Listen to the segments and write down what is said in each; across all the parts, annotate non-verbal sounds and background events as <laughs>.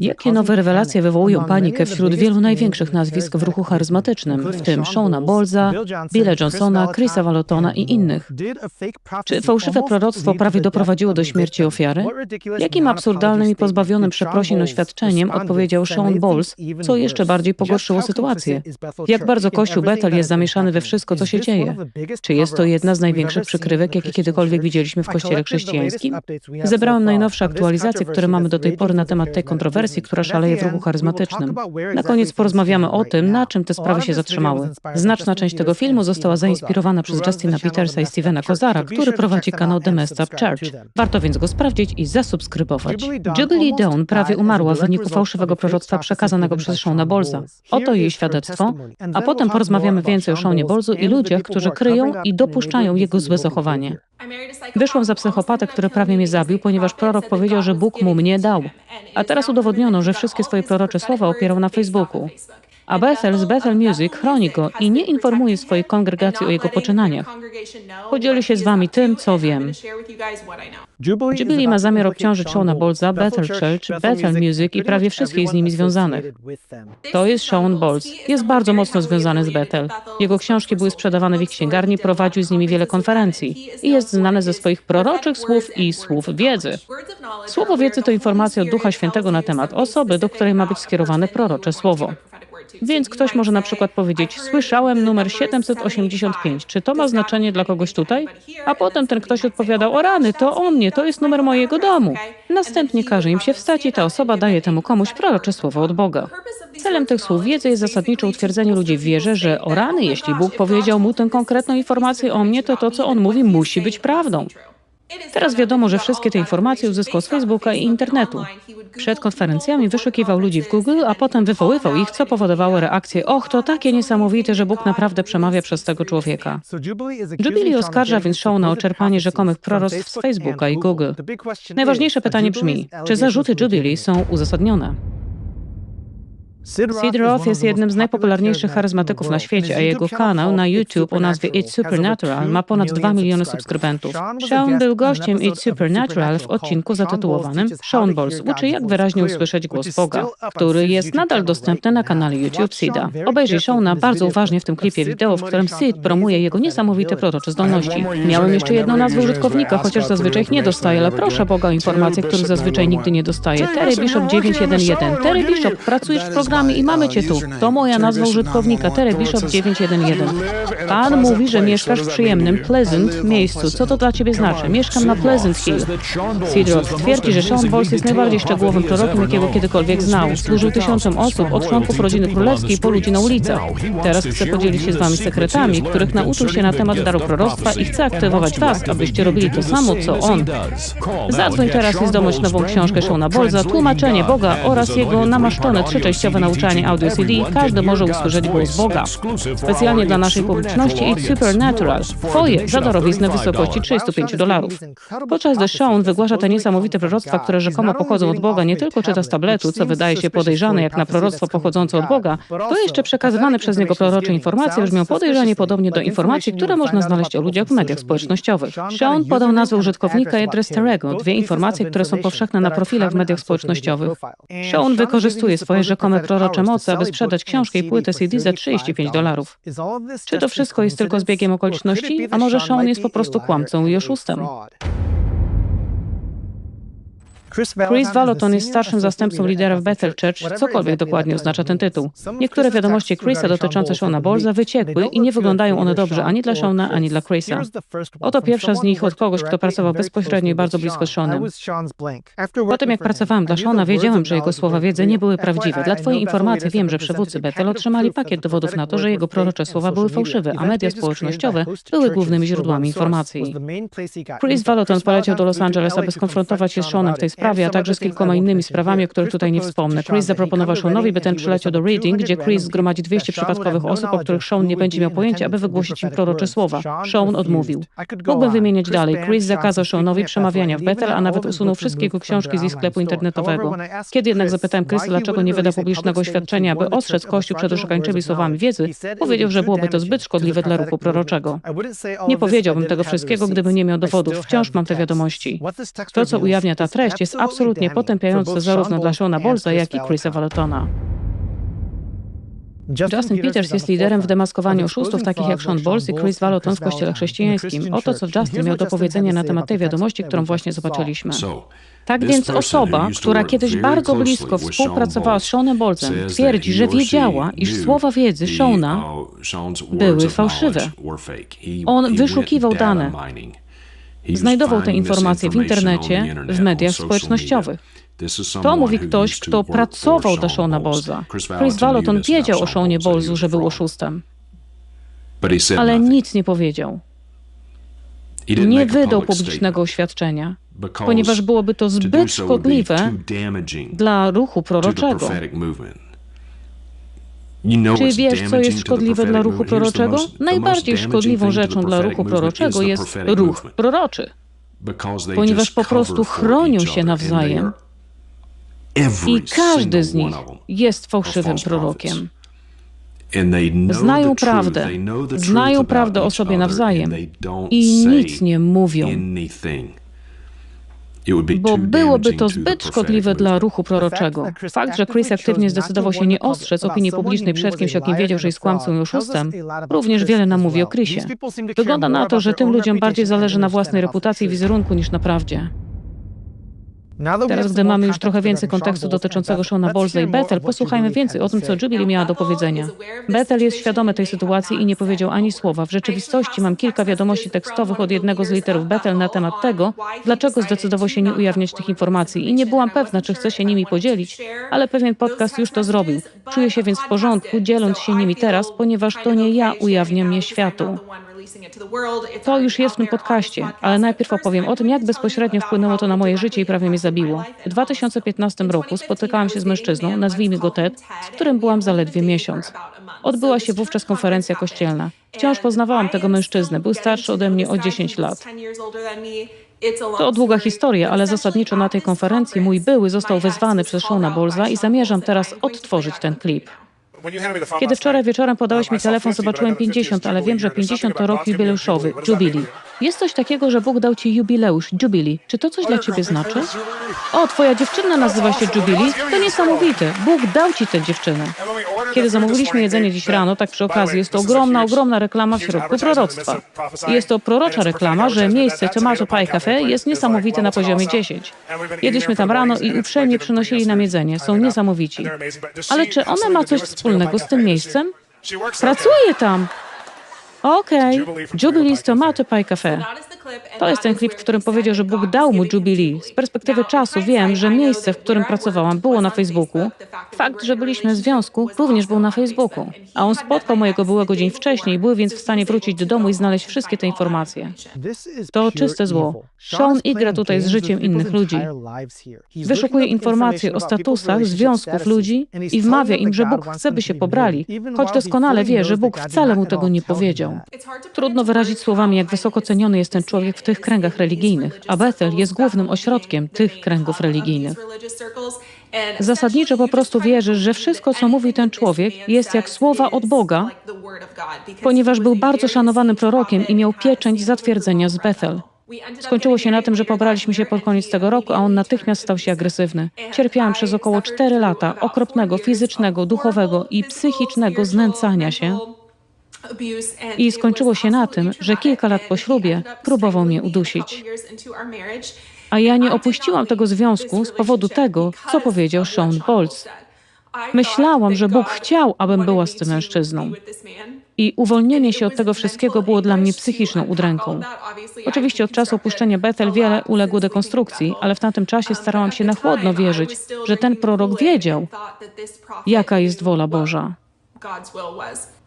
Jakie nowe rewelacje wywołują panikę wśród wielu największych nazwisk w ruchu charyzmatycznym, w tym Shona Bolza, Billa Johnsona, Chrisa Valotona i innych? Czy fałszywe proroctwo prawie doprowadziło do śmierci ofiary? Jakim absurdalnym i pozbawionym przeprosin oświadczeniem odpowiedział Sean Bowles, co jeszcze bardziej pogorszyło sytuację? Jak bardzo Kościół Bethel jest zamieszany we wszystko, co się dzieje? Czy jest to jedna z największych przykrywek, jakie kiedykolwiek widzieliśmy w Kościele chrześcijańskim? Zebrałem najnowsze aktualizacje, które mamy do tej pory na temat tej kontrowersji, która szaleje w ruchu charyzmatycznym. Na koniec porozmawiamy o tym, na czym te sprawy się zatrzymały. Znaczna część tego filmu została zainspirowana przez Justina Petersa i Stevena Kozara, który prowadzi kanał The Messed Up Church. Warto więc go sprawdzić i zasubskrybować. Jubilee Dawn prawie umarła w wyniku fałszywego proroctwa przekazanego przez Shona Bolza. Oto jej świadectwo, a potem porozmawiamy więcej o Shonie Bolzu i ludziach, którzy kryją i dopuszczają jego złe zachowanie. Wyszłam za psychopatę, który prawie mnie zabił, ponieważ prorok powiedział, że Bóg mu mnie dał. A teraz udowodniono, że wszystkie swoje prorocze słowa opierał na Facebooku. A Bethel z Bethel Music chroni go i nie informuje swojej kongregacji o jego poczynaniach. Podzielę się z wami tym, co wiem. Jubilee ma zamiar obciążyć Shona Bolza, Bethel Church, Bethel Music i prawie wszystkich z nimi związanych. To jest Sean Bolz. Jest bardzo mocno związany z Bethel. Jego książki były sprzedawane w ich księgarni, prowadził z nimi wiele konferencji i jest znany ze swoich proroczych słów i słów wiedzy. Słowo wiedzy to informacja od Ducha Świętego na temat osoby, do której ma być skierowane prorocze słowo. Więc ktoś może na przykład powiedzieć: Słyszałem numer 785. Czy to ma znaczenie dla kogoś tutaj? A potem ten ktoś odpowiadał: O rany, to o mnie, to jest numer mojego domu. Następnie każe im się wstać i ta osoba daje temu komuś prorocze słowo od Boga. Celem tych słów wiedzy jest zasadniczo utwierdzenie ludzi w wierze, że o rany, jeśli Bóg powiedział mu tę konkretną informację o mnie, to to, co on mówi, musi być prawdą. Teraz wiadomo, że wszystkie te informacje uzyskał z Facebooka i internetu. Przed konferencjami wyszukiwał ludzi w Google, a potem wywoływał ich, co powodowało reakcję: Och, to takie niesamowite, że Bóg naprawdę przemawia przez tego człowieka. Jubilee oskarża więc Shona o czerpanie rzekomych proroctw z Facebooka i Google. Najważniejsze pytanie brzmi: czy zarzuty Jubilee są uzasadnione? Sid Roth jest jednym z najpopularniejszych charyzmatyków na świecie, a jego kanał na YouTube o nazwie It's Supernatural ma ponad 2 miliony subskrybentów. Sean był gościem It's Supernatural w odcinku zatytułowanym Sean Balls uczy jak wyraźnie usłyszeć głos Boga, który jest nadal dostępny na kanale YouTube Sida. Obejrzyj Seana bardzo uważnie w tym klipie wideo, w którym Sid promuje jego niesamowite prorocze zdolności. Miałem jeszcze jedną nazwę użytkownika, chociaż zazwyczaj ich nie dostaję, ale proszę Boga o informacje, których zazwyczaj nigdy nie dostaję. Terry Bishop 911. Terry Bishop, pracujesz w programie i mamy cię tu. To moja nazwa użytkownika, Terry Bishop 911. Pan mówi, że mieszkasz w przyjemnym Pleasant miejscu. Co to dla ciebie znaczy? Mieszkam na Pleasant Hill. Sidroth twierdzi, że Sean Bowles jest najbardziej szczegółowym prorokiem, jakiego kiedykolwiek znał. Służył tysiącom osób, od członków rodziny królewskiej po ludzi na ulicach. Teraz chce podzielić się z wami sekretami, których nauczył się na temat daru proroctwa i chce aktywować was, abyście robili to samo, co on. Zadzwoń teraz i zdobądź nową książkę Shona Bolza, Tłumaczenie Boga oraz jego namaszczone trzyczęściowe nauczanie audio CD, każdy może usłyszeć głos Boga. Specjalnie dla naszej publiczności It's Supernatural. Twoje za darowiznę w wysokości 35 dolarów. Podczas The Show wygłasza te niesamowite proroctwa, które rzekomo pochodzą od Boga, nie tylko czyta z tabletu, co wydaje się podejrzane jak na proroctwo pochodzące od Boga, to jeszcze przekazywane przez niego prorocze informacje brzmią podejrzanie podobnie do informacji, które można znaleźć o ludziach w mediach społecznościowych. Sean podał nazwę użytkownika i adres Terego, dwie informacje, które są powszechne na profilach w mediach społecznościowych. Sean wykorzystuje swoje rzekome prorocze mocy, aby sprzedać książkę i płytę CD za 35 dolarów. Czy to wszystko jest tylko zbiegiem okoliczności, a może Sean jest po prostu kłamcą i oszustem? Chris Vallotton jest starszym zastępcą lidera w Bethel Church, cokolwiek dokładnie oznacza ten tytuł. Niektóre wiadomości Chrisa dotyczące Shona Bolza wyciekły i nie wyglądają one dobrze ani dla Shona, ani dla Chrisa. Oto pierwsza z nich od kogoś, kto pracował bezpośrednio i bardzo blisko z Seanem. Po tym jak pracowałem dla Shona, wiedziałem, że jego słowa wiedzy nie były prawdziwe. Dla twojej informacji wiem, że przywódcy Bethel otrzymali pakiet dowodów na to, że jego prorocze słowa były fałszywe, a media społecznościowe były głównymi źródłami informacji. Chris Vallotton poleciał do Los Angeles, aby skonfrontować się z Seanem w tej sprawie, a także z kilkoma innymi sprawami, o których tutaj nie wspomnę. Chris zaproponował Seanowi, by ten przyleciał do Reading, gdzie Chris zgromadzi 200 przypadkowych osób, o których Sean nie będzie miał pojęcia, aby wygłosić im prorocze słowa. Sean odmówił. Mógłbym wymieniać dalej. Chris zakazał Seanowi przemawiania w Bethel, a nawet usunął wszystkie jego książki z ich sklepu internetowego. Kiedy jednak zapytałem Chrisa, dlaczego nie wyda publicznego oświadczenia, by ostrzec Kościół przed oszukańczymi słowami wiedzy, powiedział, że byłoby to zbyt szkodliwe dla ruchu proroczego. Nie powiedziałbym tego wszystkiego, gdyby nie miał dowodów. Wciąż mam te wiadomości. To, co ujawnia ta treść, jest jest absolutnie potępiające zarówno dla Shona Bolza, jak i Chrisa Valotona. Justin Peters jest liderem w demaskowaniu oszustów takich jak Sean Bowles i Chris Vallotton w kościele chrześcijańskim. Oto co Justin miał do powiedzenia na temat tej wiadomości, którą właśnie zobaczyliśmy. Tak więc osoba, która kiedyś bardzo blisko współpracowała z Seanem Bowlesem, twierdzi, że wiedziała, iż słowa wiedzy Seana były fałszywe. On wyszukiwał dane. Znajdował te informacje w internecie, w mediach społecznościowych. To mówi ktoś, kto pracował dla Shona Bowlesa. Chris Vallotton wiedział o Seanie Bowlesu, że był oszustem, ale nic nie powiedział. Nie wydał publicznego oświadczenia, ponieważ byłoby to zbyt szkodliwe dla ruchu proroczego. Czy wiesz, co jest szkodliwe dla ruchu proroczego? Najbardziej szkodliwą rzeczą dla ruchu proroczego jest ruch proroczy, ponieważ po prostu chronią się nawzajem i każdy z nich jest fałszywym prorokiem. Znają prawdę, znają prawdę o sobie nawzajem i nic nie mówią, bo byłoby to zbyt szkodliwe dla ruchu proroczego. Fakt, że Chris aktywnie zdecydował się nie ostrzec opinii publicznej przed kimś, o kim wiedział, że jest kłamcą i oszustem, również wiele nam mówi o Chrisie. Wygląda na to, że tym ludziom bardziej zależy na własnej reputacji i wizerunku niż na prawdzie. Teraz, gdy mamy już trochę więcej kontekstu dotyczącego Shona Bowlesa i Bethel, posłuchajmy więcej o tym, co Jubilee miała do powiedzenia. Bethel jest świadomy tej sytuacji i nie powiedział ani słowa. W rzeczywistości mam kilka wiadomości tekstowych od jednego z literów Bethel na temat tego, dlaczego zdecydował się nie ujawniać tych informacji i nie byłam pewna, czy chce się nimi podzielić, ale pewien podcast już to zrobił. Czuję się więc w porządku, dzieląc się nimi teraz, ponieważ to nie ja ujawniam je światu. To już jest w tym podcaście, ale najpierw opowiem o tym, jak bezpośrednio wpłynęło to na moje życie i prawie mnie zabiło. W 2015 roku spotykałam się z mężczyzną, nazwijmy go Ted, z którym byłam zaledwie miesiąc. Odbyła się wówczas konferencja kościelna. Wciąż poznawałam tego mężczyznę, był starszy ode mnie o 10 lat. To długa historia, ale zasadniczo na tej konferencji mój były został wezwany przez Shona Bowlesa i zamierzam teraz odtworzyć ten klip. Kiedy wczoraj wieczorem podałeś mi telefon, zobaczyłem 50, ale wiem, że 50 to rok jubileuszowy, Jubilee. Jest coś takiego, że Bóg dał ci jubileusz, Jubilee. Czy to coś dla ciebie znaczy? O, twoja dziewczyna nazywa się Jubilee? To niesamowite. Bóg dał ci tę dziewczynę. Kiedy zamówiliśmy jedzenie dziś rano, tak przy okazji, jest to ogromna, ogromna reklama w środku proroctwa. Jest to prorocza reklama, że miejsce Tomato Pie Cafe jest niesamowite na poziomie 10. Jedliśmy tam rano i uprzejmie przynosili nam jedzenie. Są niesamowici. Ale czy ona ma coś wspólnego z tym miejscem? Pracuje tam. Okej, okay. Jubilee's Tomato Pie Cafe. To jest ten klip, w którym powiedział, że Bóg dał mu Jubilee. Z perspektywy czasu wiem, że miejsce, w którym pracowałam, było na Facebooku. Fakt, że byliśmy w związku, również był na Facebooku. A on spotkał mojego byłego dzień wcześniej, był więc w stanie wrócić do domu i znaleźć wszystkie te informacje. To czyste zło. Sean igra tutaj z życiem innych ludzi. Wyszukuje informacje o statusach, związków ludzi i wmawia im, że Bóg chce, by się pobrali, choć doskonale wie, że Bóg wcale mu tego nie powiedział. Trudno wyrazić słowami, jak wysoko ceniony jest ten człowiek w tych kręgach religijnych, a Bethel jest głównym ośrodkiem tych kręgów religijnych. Zasadniczo po prostu wierzysz, że wszystko, co mówi ten człowiek, jest jak słowa od Boga, ponieważ był bardzo szanowanym prorokiem i miał pieczęć zatwierdzenia z Bethel. Skończyło się na tym, że pobraliśmy się pod koniec tego roku, a on natychmiast stał się agresywny. Cierpiałem przez około 4 lata okropnego fizycznego, duchowego i psychicznego znęcania się i skończyło się na tym, że kilka lat po ślubie próbował mnie udusić. A ja nie opuściłam tego związku z powodu tego, co powiedział Sean Bolz. Myślałam, że Bóg chciał, abym była z tym mężczyzną. I uwolnienie się od tego wszystkiego było dla mnie psychiczną udręką. Oczywiście od czasu opuszczenia Bethel wiele uległo dekonstrukcji, ale w tamtym czasie starałam się na chłodno wierzyć, że ten prorok wiedział, jaka jest wola Boża.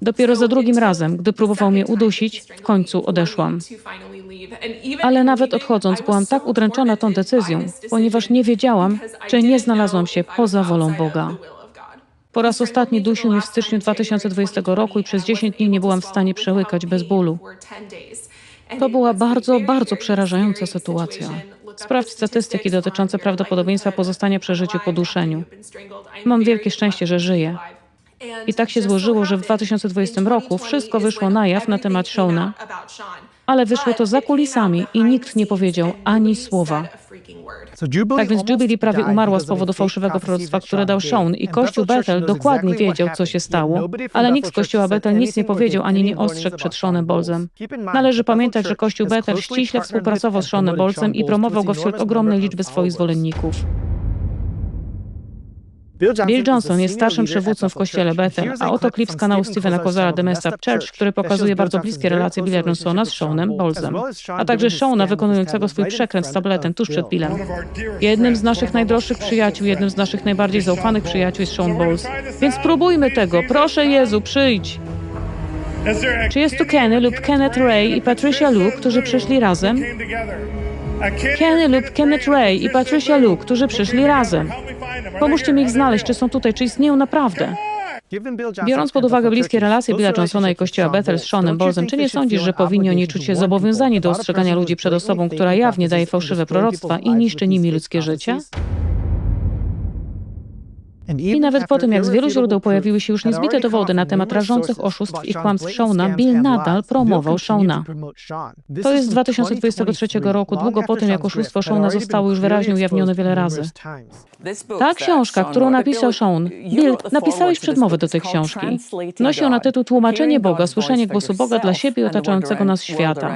Dopiero za drugim razem, gdy próbował mnie udusić, w końcu odeszłam. Ale nawet odchodząc, byłam tak udręczona tą decyzją, ponieważ nie wiedziałam, czy nie znalazłam się poza wolą Boga. Po raz ostatni dusił mnie w styczniu 2020 roku i przez 10 dni nie byłam w stanie przełykać bez bólu. To była bardzo, bardzo przerażająca sytuacja. Sprawdź statystyki dotyczące prawdopodobieństwa pozostania przy życiu po duszeniu. Mam wielkie szczęście, że żyję. I tak się złożyło, że w 2020 roku wszystko wyszło na jaw na temat Shona, ale wyszło to za kulisami i nikt nie powiedział ani słowa. Tak więc Jubilee prawie umarła z powodu fałszywego proroctwa, które dał Sean i Kościół Bethel dokładnie wiedział, co się stało, ale nikt z Kościoła Bethel nic nie powiedział ani nie ostrzegł przed Seanem Bolzem. Należy pamiętać, że Kościół Bethel ściśle współpracował z Seanem Bolzem i promował go wśród ogromnej liczby swoich zwolenników. Bill Johnson jest starszym przywódcą w kościele Bethel, a oto klip z kanału Stevena Kozara The Messed Up Church, który pokazuje bardzo bliskie relacje Billa Johnsona z Seanem Bolzem, a także Seana wykonującego swój przekręt z tabletem tuż przed Billem. Jednym z naszych najdroższych przyjaciół, jednym z naszych najbardziej zaufanych przyjaciół jest Sean Bowles. Więc spróbujmy tego, proszę Jezu, przyjdź! Czy jest tu Kenny? Lub Kenneth Ray? I Patricia Luke, którzy przyszli razem? Kenny lub Kenneth Ray i Patricia Luke, którzy przyszli razem. Pomóżcie mi ich znaleźć, czy są tutaj, czy istnieją naprawdę. Biorąc pod uwagę bliskie relacje Billa Johnsona i kościoła Bethel z Seanem Bolzem, czy nie sądzisz, że powinni oni czuć się zobowiązani do ostrzegania ludzi przed osobą, która jawnie daje fałszywe proroctwa i niszczy nimi ludzkie życie? I nawet po tym, jak z wielu źródeł pojawiły się już niezbite dowody na temat rażących oszustw i kłamstw Shauna, Bill nadal promował Shauna. To jest z 2023 roku, długo po tym, jak oszustwo Shauna zostało już wyraźnie ujawnione wiele razy. Ta książka, którą napisał Sean, Bill, napisałeś przedmowę do tej książki. Nosi ona tytuł Tłumaczenie Boga, słyszenie głosu Boga dla siebie i otaczającego nas świata.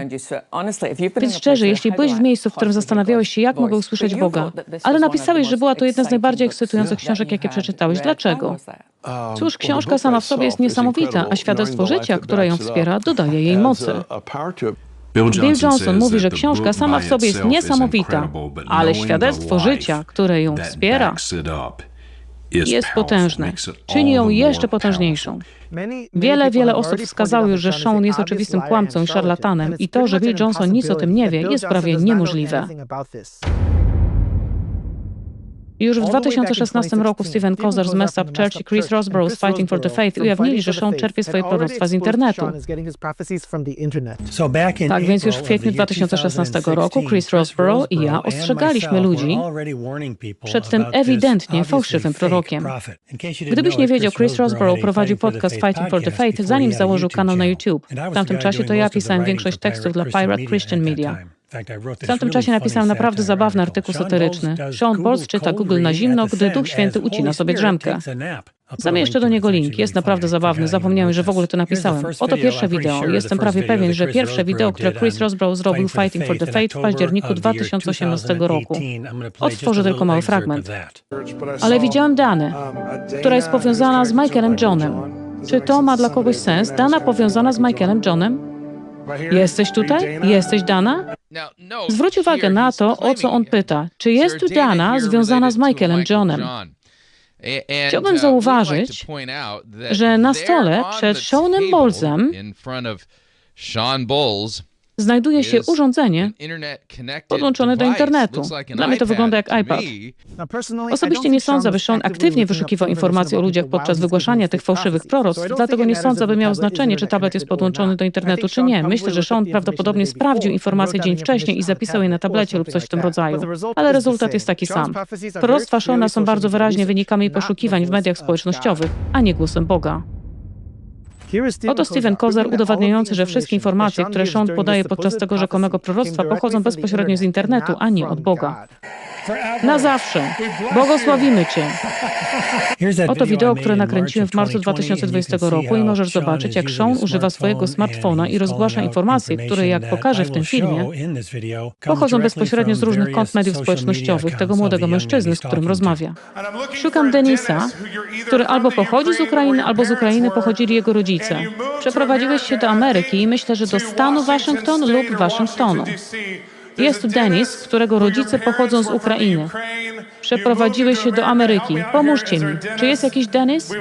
Więc szczerze, jeśli byłeś w miejscu, w którym zastanawiałeś się, jak mogę usłyszeć Boga, ale napisałeś, że była to jedna z najbardziej ekscytujących książek, jakie przeczytałeś. Dlaczego? Cóż, książka sama w sobie jest niesamowita, a świadectwo życia, które ją wspiera, dodaje jej mocy. Bill Johnson mówi, że książka sama w sobie jest niesamowita, ale świadectwo życia, które ją wspiera, jest potężne. Czyni ją jeszcze potężniejszą. Wiele, wiele osób wskazało już, że Sean jest oczywistym kłamcą i szarlatanem i to, że Bill Johnson nic o tym nie wie, jest prawie niemożliwe. Już w 2016 roku Steven Kozar z Messed Up Church i Chris Rosborough z Fighting for the Faith ujawnili, że Sean czerpie swoje proroctwa z internetu. Tak więc już w kwietniu 2016 roku Chris Rosborough i ja ostrzegaliśmy ludzi przed tym ewidentnie fałszywym prorokiem. Gdybyś nie wiedział, Chris Rosborough prowadził podcast Fighting for the Faith, zanim założył kanał na YouTube. W tamtym czasie to ja pisałem większość tekstów dla Pirate Christian Media. W tamtym czasie napisałem naprawdę zabawny artykuł satyryczny. Sean Pauls czyta Google na zimno, gdy Duch Święty ucina sobie drzemkę. Zamieszczę do niego link. Jest naprawdę zabawny. Zapomniałem, że w ogóle to napisałem. Oto pierwsze wideo. Jestem prawie pewien, że pierwsze wideo, które Chris Rosbrough zrobił Fighting for the Faith w październiku 2018 roku. Odtworzę tylko mały fragment. Ale widziałem Danę, która jest powiązana z Michaelem Johnem. Czy to ma dla kogoś sens? Dana powiązana z Michaelem Johnem? Jesteś tutaj? Jesteś Dana? Zwróć uwagę na to, o co on pyta. Czy jest tu Dana związana z Michaelem Johnem? Chciałbym uh, zauważyć, że na stole przed Seanem Bowlesem znajduje się urządzenie podłączone do internetu. Dla mnie to wygląda jak iPad. Osobiście nie sądzę, by Sean aktywnie wyszukiwał informacji o ludziach podczas wygłaszania tych fałszywych proroctw, dlatego nie sądzę, by miał znaczenie, czy tablet jest podłączony do internetu, czy nie. Myślę, że Sean prawdopodobnie sprawdził informacje dzień wcześniej i zapisał je na tablecie lub coś w tym rodzaju. Ale rezultat jest taki sam. Proroctwa Seana są bardzo wyraźnie wynikami poszukiwań w mediach społecznościowych, a nie głosem Boga. Oto Steven Kozar udowadniający, że wszystkie informacje, które Sean podaje podczas tego rzekomego proroctwa, pochodzą bezpośrednio z internetu, a nie od Boga. Na zawsze. Błogosławimy Cię. Oto wideo, które nakręciłem w marcu 2020 roku i możesz zobaczyć, jak Sean używa swojego smartfona i rozgłasza informacje, które, jak pokażę w tym filmie, pochodzą bezpośrednio z różnych kont mediów społecznościowych tego młodego mężczyzny, z którym rozmawia. Szukam Denisa, który albo pochodzi z Ukrainy, albo z Ukrainy pochodzili jego rodzice. Przeprowadziłeś się do Ameryki i myślę, że do stanu Waszyngton lub Waszyngtonu. Jest tu Denis, którego rodzice pochodzą z Ukrainy. Przeprowadziłeś się do Ameryki. Pomóżcie mi. Czy jest jakiś Denis?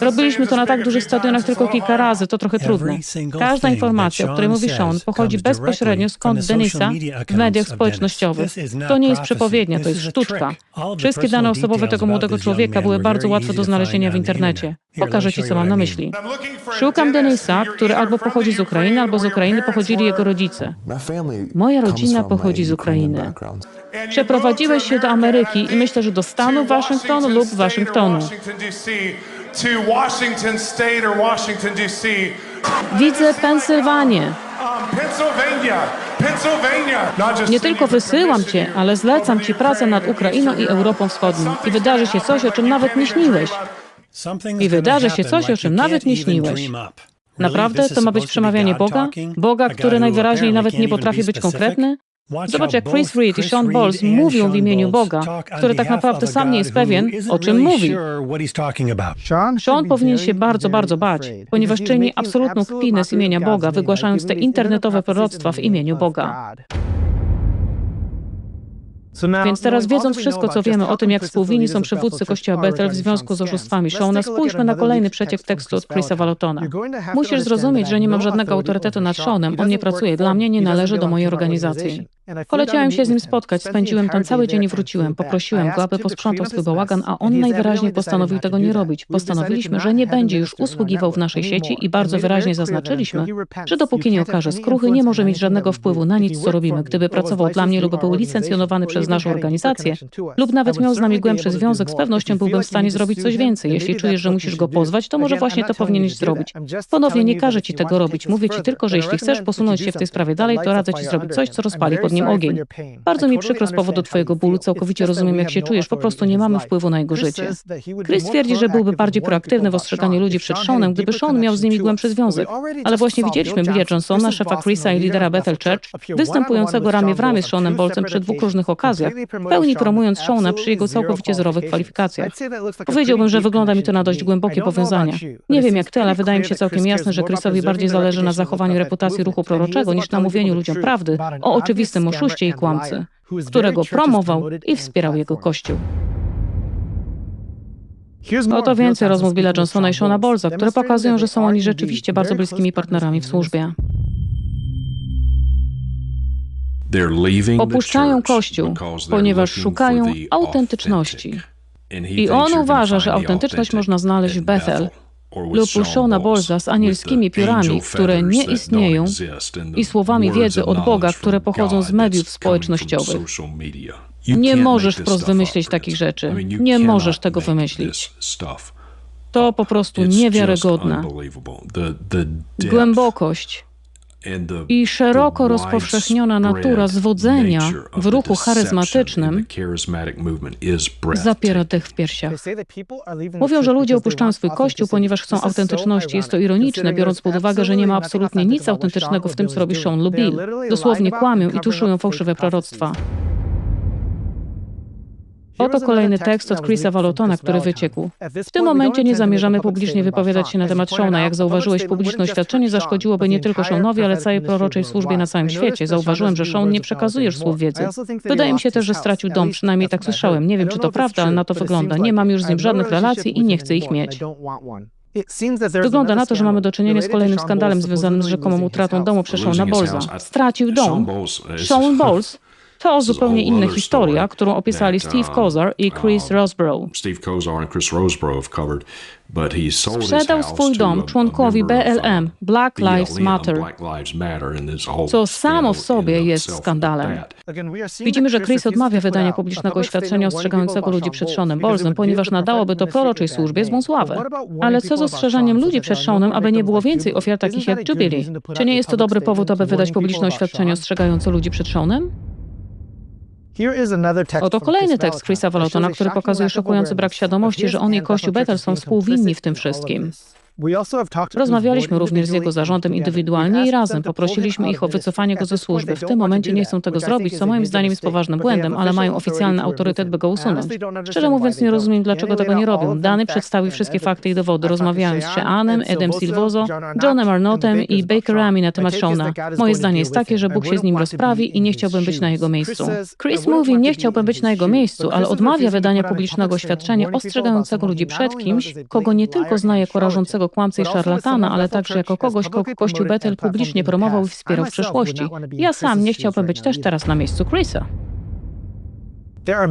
Robiliśmy to na tak dużych stadionach tylko kilka razy, to trochę trudne. Każda informacja, o której mówi Sean, pochodzi bezpośrednio z kont Denisa w mediach społecznościowych. To nie jest przepowiednia, to jest sztuczka. Wszystkie dane osobowe tego młodego człowieka były bardzo łatwe do znalezienia w internecie. Pokażę Ci, co mam na myśli. Szukam Denisa, który albo pochodzi z Ukrainy, albo z Ukrainy pochodzili jego rodzice. Moja rodzina pochodzi z Ukrainy. Przeprowadziłeś się do Ameryki i myślę, że do stanu Waszyngtonu lub Waszyngtonu. Widzę Pensylwanię. Nie tylko wysyłam cię, ale zlecam ci pracę nad Ukrainą i Europą Wschodnią. I wydarzy się coś, o czym nawet nie śniłeś. I wydarzy się coś, o czym nawet nie śniłeś. Naprawdę? To ma być przemawianie Boga? Boga, który najwyraźniej nawet nie potrafi być konkretny? Zobacz, jak Chris Reed i Sean Bowles mówią w imieniu Boga, który tak naprawdę sam nie jest pewien, o czym mówi. Sean powinien się bardzo, bardzo bać, ponieważ czyni absolutną kpinę z imienia Boga, wygłaszając te internetowe proroctwa w imieniu Boga. Więc teraz wiedząc wszystko, co wiemy o tym, jak współwinni są przywódcy Kościoła Bethel w związku z oszustwami. Shona, spójrzmy na kolejny przeciek tekstu od Chrisa Walotona. Musisz zrozumieć, że nie mam żadnego autorytetu nad Seanem, on nie pracuje dla mnie, nie należy do mojej organizacji. Poleciałem się z nim spotkać, spędziłem tam cały dzień i wróciłem. Poprosiłem go, aby posprzątał swój bałagan, a on najwyraźniej postanowił tego nie robić. Postanowiliśmy, że nie będzie już usługiwał w naszej sieci i bardzo wyraźnie zaznaczyliśmy, że dopóki nie okaże skruchy, nie może mieć żadnego wpływu na nic, co robimy. Gdyby pracował dla mnie lub był licencjonowany przez naszą organizację, lub nawet miał z nami głębszy związek, z pewnością byłbym w stanie zrobić coś więcej. Jeśli czujesz, że musisz go pozwać, to może właśnie to powinieneś zrobić. Ponownie nie każę ci tego robić. Mówię ci tylko, że jeśli chcesz posunąć się w tej sprawie dalej, to radzę ci zrobić coś, co rozpali pod nim ogień. Bardzo mi przykro z powodu twojego bólu, całkowicie rozumiem, jak się czujesz, po prostu nie mamy wpływu na jego życie. Chris twierdzi, że byłby bardziej proaktywny w ostrzeganiu ludzi przed Seanem, gdyby Sean miał z nimi głębszy związek. Ale właśnie widzieliśmy Billa Johnsona, szefa Chrisa i lidera Bethel Church, występującego ramię w ramię z Seanem Bolcem przy dwóch różnych okazjach, w pełni promując Seana przy jego całkowicie zerowych kwalifikacjach. Powiedziałbym, że wygląda mi to na dość głębokie powiązania. Nie wiem jak ty, ale wydaje mi się całkiem jasne, że Chrisowi bardziej zależy na zachowaniu reputacji ruchu proroczego niż na mówieniu ludziom prawdy o oczywistym oszuście i kłamcy, którego promował i wspierał jego kościół. Oto więcej rozmów Billa Johnsona i Shona Bolza, które pokazują, że są oni rzeczywiście bardzo bliskimi partnerami w służbie. Opuszczają Kościół, ponieważ szukają autentyczności. I on uważa, że autentyczność można znaleźć w Bethel lub u Shona Bolza z anielskimi piórami, które nie istnieją i słowami wiedzy od Boga, które pochodzą z mediów społecznościowych. Nie możesz wprost wymyślić takich rzeczy. Nie możesz tego wymyślić. To po prostu niewiarygodne. Głębokość i szeroko rozpowszechniona natura zwodzenia w ruchu charyzmatycznym zapiera dech w piersiach. Mówią, że ludzie opuszczają swój kościół, ponieważ chcą autentyczności. Jest to ironiczne, biorąc pod uwagę, że nie ma absolutnie nic autentycznego w tym, co robi Sean lub Bill. Dosłownie kłamią i tuszują fałszywe proroctwa. Oto kolejny tekst od Chrisa Walotona, który wyciekł. W tym momencie nie zamierzamy publicznie wypowiadać się na temat Shona. Jak zauważyłeś, publiczne oświadczenie zaszkodziłoby nie tylko Seanowi, ale całej proroczej służbie na całym świecie. Zauważyłem, że Sean nie przekazuje słów wiedzy. Wydaje mi się też, że stracił dom, przynajmniej tak słyszałem. Nie wiem, czy to prawda, ale na to wygląda. Nie mam już z nim żadnych relacji i nie chcę ich mieć. Wygląda na to, że mamy do czynienia z kolejnym skandalem związanym z rzekomą utratą domu przez Seana Bolza. Stracił dom. Sean Bowles to zupełnie inna historia, którą opisali Steve Kozar i Chris Roseborough. Sprzedał swój dom członkowi BLM, Black Lives Matter, co samo w sobie jest skandalem. Widzimy, że Chris odmawia wydania publicznego oświadczenia ostrzegającego ludzi przed Seanem Bolzem, ponieważ nadałoby to proroczej służbie złą sławę. Ale co z ostrzeżeniem ludzi przed Seanem, aby nie było więcej ofiar takich jak Jubilee? Czy nie jest to dobry powód, aby wydać publiczne oświadczenie ostrzegające ludzi przed Seanem? Oto kolejny tekst Chrisa Walotona, który pokazuje szokujący brak świadomości, że on i Kościół Bethel są współwinni w tym wszystkim. Rozmawialiśmy również z jego zarządem indywidualnie i razem poprosiliśmy ich o wycofanie go ze służby. W tym momencie nie chcą tego zrobić, co moim zdaniem jest poważnym błędem, ale mają oficjalny autorytet, by go usunąć. Szczerze mówiąc, nie rozumiem, dlaczego tego nie robią. Dany przedstawił wszystkie fakty i dowody. Rozmawiałem z Sheanem, Edem Silvozo, Johnem Arnottem i Bakerami na temat Shona. Moje zdanie jest takie, że Bóg się z nim rozprawi i nie chciałbym być na jego miejscu. Chris mówi, nie chciałbym być na jego miejscu, ale odmawia wydania publicznego oświadczenia ostrzegającego ludzi przed kimś, kogo nie tylko zna jako rażącego jako kłamcy i szarlatana, ale także jako kogoś, kogo Kościół Bethel publicznie promował i wspierał w przeszłości. Ja sam nie chciałbym być też teraz na miejscu Chrisa.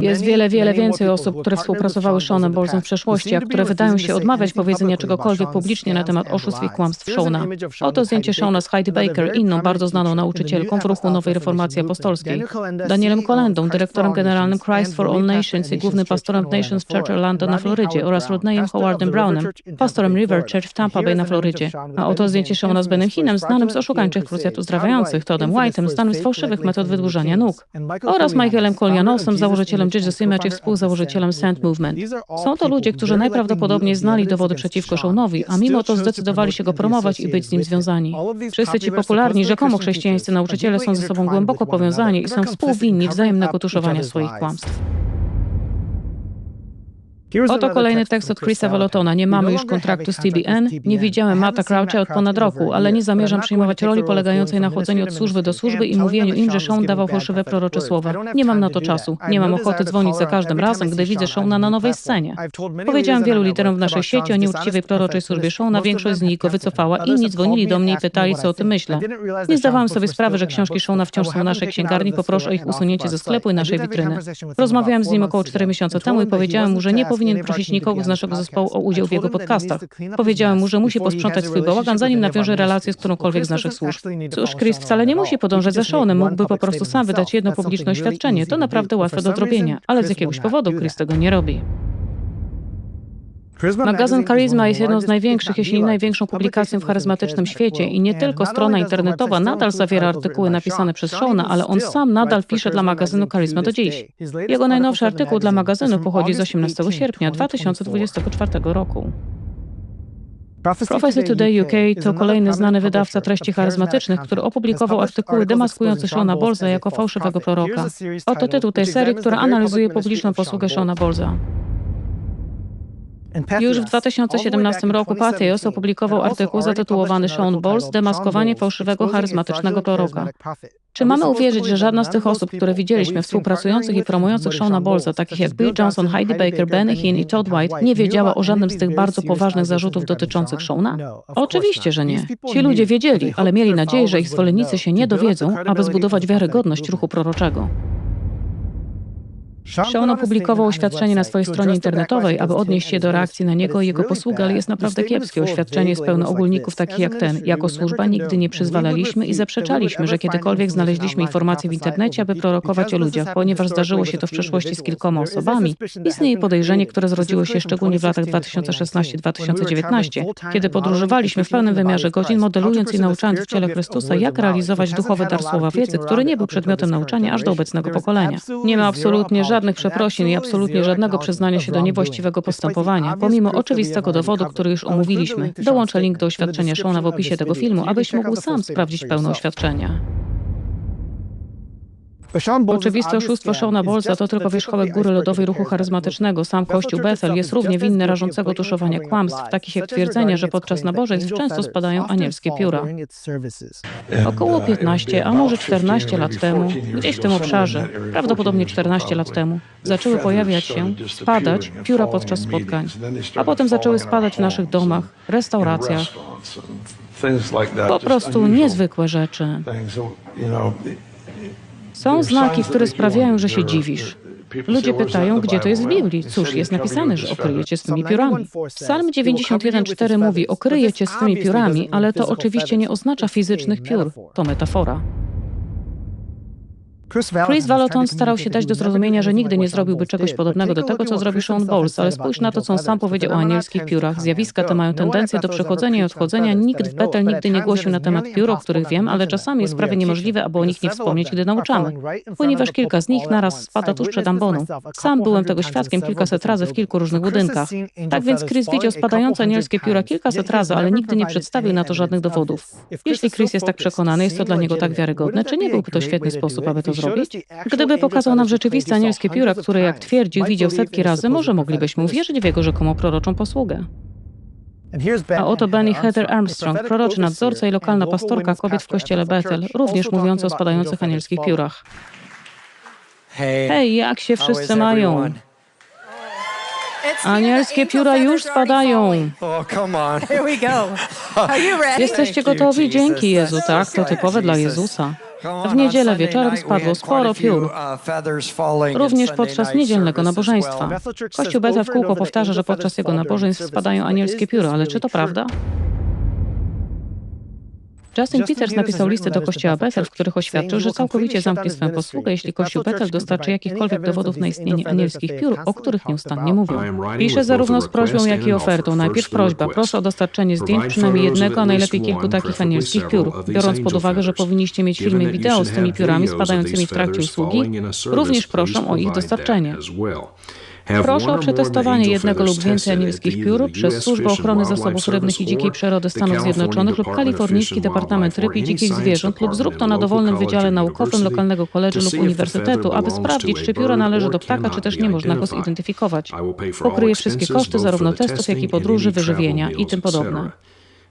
Jest wiele, wiele więcej osób, które współpracowały z Seanem Bowlesem w przeszłości, a które wydają się odmawiać powiedzenia czegokolwiek publicznie na temat oszustw i kłamstw Shona. Oto zdjęcie Shona z Heidi Baker, inną bardzo znaną nauczycielką w ruchu Nowej Reformacji Apostolskiej. Danielem Kolendą, dyrektorem generalnym Christ for All Nations i głównym pastorem Nations Church Orlando na Florydzie oraz Rodneyem Howardem Brownem, pastorem River Church w Tampa Bay na Florydzie. A oto zdjęcie Shona z Benem Hinem, znanym z oszukańczych krucjat uzdrawiających, Toddem White'em, znanym z fałszywych metod wydłużania nóg, oraz Michaelem Kolianosem, założycielem Jesus Image i współzałożycielem Sand Movement. Są to ludzie, którzy najprawdopodobniej znali dowody przeciwko Seanowi, a mimo to zdecydowali się go promować i być z nim związani. Wszyscy ci popularni, rzekomo chrześcijańscy nauczyciele są ze sobą głęboko powiązani i są współwinni wzajemnego tuszowania swoich kłamstw. Oto kolejny tekst od Chrisa Walotona. Nie mamy już kontraktu z TBN. Nie widziałem Mata Croucha od ponad roku, ale nie zamierzam przyjmować roli polegającej na chodzeniu od służby do służby i mówieniu im, że Sean dawał fałszywe prorocze słowa. Nie mam na to czasu. Nie mam ochoty dzwonić za każdym razem, gdy widzę Seana na nowej scenie. Powiedziałem wielu liderom w naszej sieci o nieuczciwej proroczej służbie Seana. Większość z nich go wycofała. Inni dzwonili do mnie i pytali, co o tym myślę. Nie zdawałem sobie sprawy, że książki Seana wciąż są w naszej księgarni. Poproszę o ich usunięcie ze sklepu i naszej witryny. Rozmawiałem z nim około 4 miesiące temu i powiedziałem mu, że nie powinien prosić nikogo z naszego zespołu o udział w jego podcastach. Powiedziałem mu, że musi posprzątać swój bałagan, zanim nawiąże relacje z którąkolwiek z naszych służb. Cóż, Chris wcale nie musi podążać za Seanem, mógłby po prostu sam wydać jedno publiczne oświadczenie. To naprawdę łatwe do zrobienia, ale z jakiegoś powodu Chris tego nie robi. Magazyn Charisma jest jedną z największych, jeśli nie największą publikacją w charyzmatycznym świecie i nie tylko strona internetowa nadal zawiera artykuły napisane przez Shona, ale on sam nadal pisze dla magazynu Charisma do dziś. Jego najnowszy artykuł dla magazynu pochodzi z 18 sierpnia 2024 roku. Prophecy Today UK to kolejny znany wydawca treści charyzmatycznych, który opublikował artykuły demaskujące Shona Bolza jako fałszywego proroka. Oto tytuł tej serii, która analizuje publiczną posługę Shona Bolza. Już w 2017 roku Patheos opublikował artykuł zatytułowany Sean Bowles Demaskowanie fałszywego charyzmatycznego proroka. Czy mamy uwierzyć, że żadna z tych osób, które widzieliśmy, współpracujących i promujących Shona Bowlesa, takich jak Bill Johnson, Heidi Baker, Benny Hinn i Todd White, nie wiedziała o żadnym z tych bardzo poważnych zarzutów dotyczących Shona? Oczywiście, że nie. Ci ludzie wiedzieli, ale mieli nadzieję, że ich zwolennicy się nie dowiedzą, aby zbudować wiarygodność ruchu proroczego. Sean opublikował oświadczenie na swojej stronie internetowej, aby odnieść się do reakcji na niego. I jego posługę, ale jest naprawdę kiepskie. Oświadczenie jest pełne ogólników takich jak ten. Jako służba nigdy nie przyzwalaliśmy i zaprzeczaliśmy, że kiedykolwiek znaleźliśmy informacje w internecie, aby prorokować o ludziach, ponieważ zdarzyło się to w przeszłości z kilkoma osobami. Istnieje podejrzenie, które zrodziło się szczególnie w latach 2016-2019, kiedy podróżowaliśmy w pełnym wymiarze godzin, modelując i nauczając w ciele Chrystusa, jak realizować duchowy dar słowa wiedzy, który nie był przedmiotem nauczania aż do obecnego pokolenia. Nie ma absolutnie żadnych żadnych przeprosin i absolutnie żadnego przyznania się do niewłaściwego postępowania, pomimo oczywistego dowodu, który już omówiliśmy. Dołączę link do oświadczenia Shona w opisie tego filmu, abyś mógł sam sprawdzić pełne oświadczenia. Oczywiste oszustwo Shona Bolza to tylko wierzchołek góry lodowej ruchu charyzmatycznego. Sam Kościół Bethel jest równie winny rażącego tuszowania kłamstw, takich jak twierdzenia, że podczas nabożeństw często spadają anielskie pióra. Około 15, a może 14 lat temu, gdzieś w tym obszarze, prawdopodobnie 14 lat temu, zaczęły pojawiać się, spadać pióra podczas spotkań, a potem zaczęły spadać w naszych domach, restauracjach. Po prostu niezwykłe rzeczy. Są znaki, które sprawiają, że się dziwisz. Ludzie pytają, gdzie to jest w Biblii. Cóż, jest napisane, że okryjecie swymi piórami. Psalm 91,4 mówi, okryjecie swymi piórami, ale to oczywiście nie oznacza fizycznych piór. To metafora. Chris Vallotton starał się dać do zrozumienia, że nigdy nie zrobiłby czegoś podobnego do tego, co zrobił Sean Bowles, ale spójrz na to, co on sam powiedział o anielskich piórach. Zjawiska te mają tendencję do przechodzenia i odchodzenia. Nikt w Bethel nigdy nie głosił na temat piór, o których wiem, ale czasami jest prawie niemożliwe, aby o nich nie wspomnieć, gdy nauczamy. Ponieważ kilka z nich naraz spada tuż przed amboną. Sam byłem tego świadkiem kilkaset razy w kilku różnych budynkach. Tak więc Chris widział spadające anielskie pióra kilkaset razy, ale nigdy nie przedstawił na to żadnych dowodów. Jeśli Chris jest tak przekonany, jest to dla niego tak wiarygodne, czy nie byłby to świetny sposób, aby to zrobić? Zrobić? Gdyby pokazał nam rzeczywiste anielskie pióra, które, jak twierdził, widział setki razy, może moglibyśmy uwierzyć w jego rzekomo proroczą posługę. A oto Benny Heather Armstrong, proroczy nadzorca i lokalna pastorka kobiet w kościele Bethel, również mówiąca o spadających anielskich piórach. Hej, jak się wszyscy mają? Anielskie pióra już spadają. <laughs> Jesteście gotowi? Dzięki Jezu, tak? To typowe dla Jezusa. W niedzielę wieczorem spadło sporo piór, również podczas niedzielnego nabożeństwa. Kościół Bethel w kółko powtarza, że podczas jego nabożeństw spadają anielskie pióra, ale czy to prawda? Justin Peters napisał listy do kościoła Bethel, w których oświadczył, że całkowicie zamknie swoją posługę, jeśli kościół Bethel dostarczy jakichkolwiek dowodów na istnienie anielskich piór, o których nieustannie mówią. Pisze zarówno z prośbą, jak i ofertą. Najpierw prośba, proszę o dostarczenie zdjęć przynajmniej jednego, a najlepiej kilku takich anielskich piór. Biorąc pod uwagę, że powinniście mieć filmy wideo z tymi piórami spadającymi w trakcie usługi, również proszę o ich dostarczenie. Proszę o przetestowanie jednego lub więcej anielskich piór przez Służbę Ochrony Zasobów Rybnych i Dzikiej Przyrody Stanów Zjednoczonych lub Kalifornijski Departament Ryb i Dzikich Zwierząt lub zrób to na dowolnym wydziale naukowym lokalnego koledżu lub uniwersytetu, aby sprawdzić, czy pióra należy do ptaka, czy też nie można go zidentyfikować. Pokryje wszystkie koszty zarówno testów, jak i podróży, wyżywienia i tym podobne.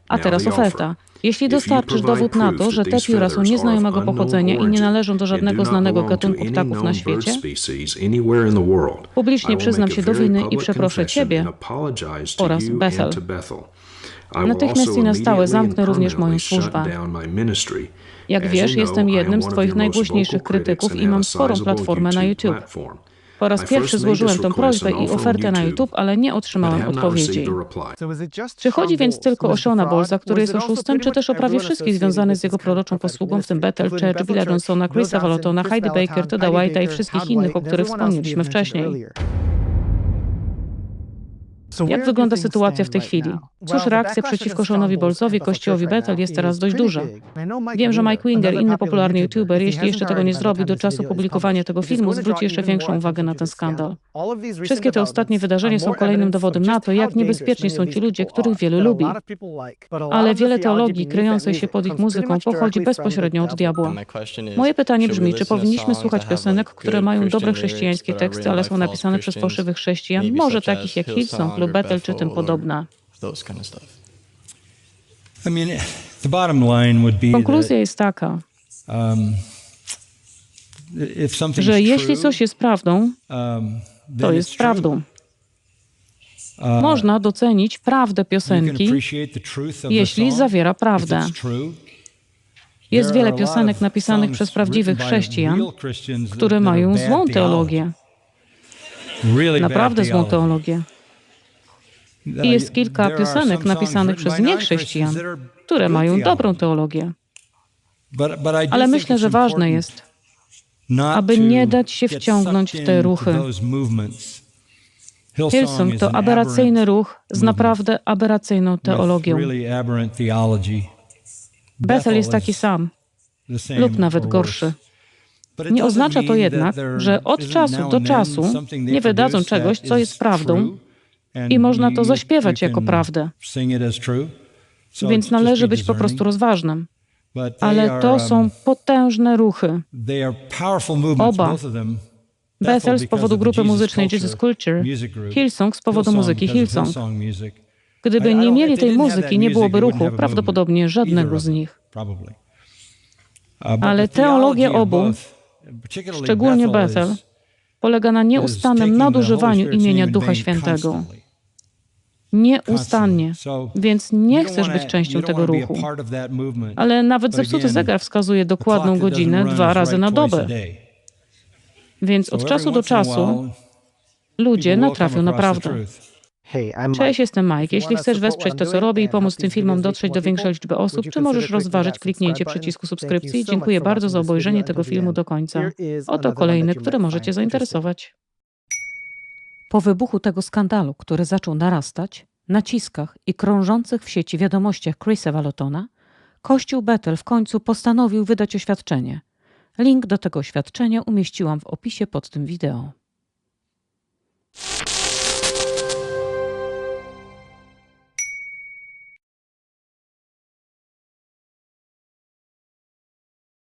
A teraz oferta. Jeśli dostarczysz dowód na to, że te pióra są nieznajomego pochodzenia i nie należą do żadnego znanego gatunku ptaków na świecie, publicznie przyznam się do winy i przeproszę Ciebie oraz Bethel. Natychmiast i na stałe zamknę również moją służbę. Jak wiesz, jestem jednym z Twoich najgłośniejszych krytyków i mam sporą platformę na YouTube. Po raz pierwszy złożyłem tę prośbę i ofertę na YouTube, ale nie otrzymałem odpowiedzi. Czy chodzi więc tylko o Shona Bolza, który jest oszustem, czy też o prawie wszystkich związanych z jego proroczą posługą, w tym Bethel Church, Billa Johnsona, Chrisa Waltona, Heidi Baker, Toda White'a i wszystkich innych, o których wspomnieliśmy wcześniej? Jak wygląda sytuacja w tej chwili? Cóż, reakcja przeciwko Seanowi Bolzowi, kościołowi Bethel jest teraz dość duża. Wiem, że Mike Winger, inny popularny youtuber, jeśli jeszcze tego nie zrobi do czasu publikowania tego filmu, zwróci jeszcze większą uwagę na ten skandal. Wszystkie te ostatnie wydarzenia są kolejnym dowodem na to, jak niebezpieczni są ci ludzie, których wielu lubi. Ale wiele teologii kryjącej się pod ich muzyką pochodzi bezpośrednio od diabła. Moje pytanie brzmi, czy powinniśmy słuchać piosenek, które mają dobre chrześcijańskie teksty, ale są napisane przez fałszywych chrześcijan, może takich jak Hillsong lub Bethel czy tym podobna? Konkluzja jest taka, um, że jeśli coś jest prawdą, um, to jest prawdą. Uh, Można docenić prawdę piosenki, jeśli zawiera prawdę. Jest wiele piosenek napisanych przez prawdziwych chrześcijan, które mają złą teologię, naprawdę złą teologię. I jest kilka piosenek napisanych przez niechrześcijan, które mają dobrą teologię. Ale myślę, że ważne jest, aby nie dać się wciągnąć w te ruchy. Hillsong to aberracyjny ruch z naprawdę aberracyjną teologią. Bethel jest taki sam, lub nawet gorszy. Nie oznacza to jednak, że od czasu do czasu nie wydadzą czegoś, co jest prawdą, i można to zaśpiewać jako prawdę. Więc należy być po prostu rozważnym. Ale to są potężne ruchy. Oba. Bethel z powodu grupy muzycznej Jesus Culture, Hillsong z powodu muzyki Hillsong. Gdyby nie mieli tej muzyki, nie byłoby ruchu, prawdopodobnie żadnego z nich. Ale teologia obu, szczególnie Bethel, polega na nieustannym nadużywaniu imienia Ducha Świętego. Nieustannie. Więc nie chcesz być częścią tego ruchu. Ale nawet zepsuty zegar wskazuje dokładną godzinę dwa razy na dobę. Więc od czasu do czasu ludzie natrafią na prawdę. Cześć, jestem Mike. Jeśli chcesz wesprzeć to, co robię i pomóc tym filmom dotrzeć do większej liczby osób, czy możesz rozważyć kliknięcie przycisku subskrypcji? Dziękuję bardzo za obejrzenie tego filmu do końca. Oto kolejny, który możecie zainteresować. Po wybuchu tego skandalu, który zaczął narastać, naciskach i krążących w sieci wiadomościach Chrisa Walotona, Kościół Bethel w końcu postanowił wydać oświadczenie. Link do tego oświadczenia umieściłam w opisie pod tym wideo.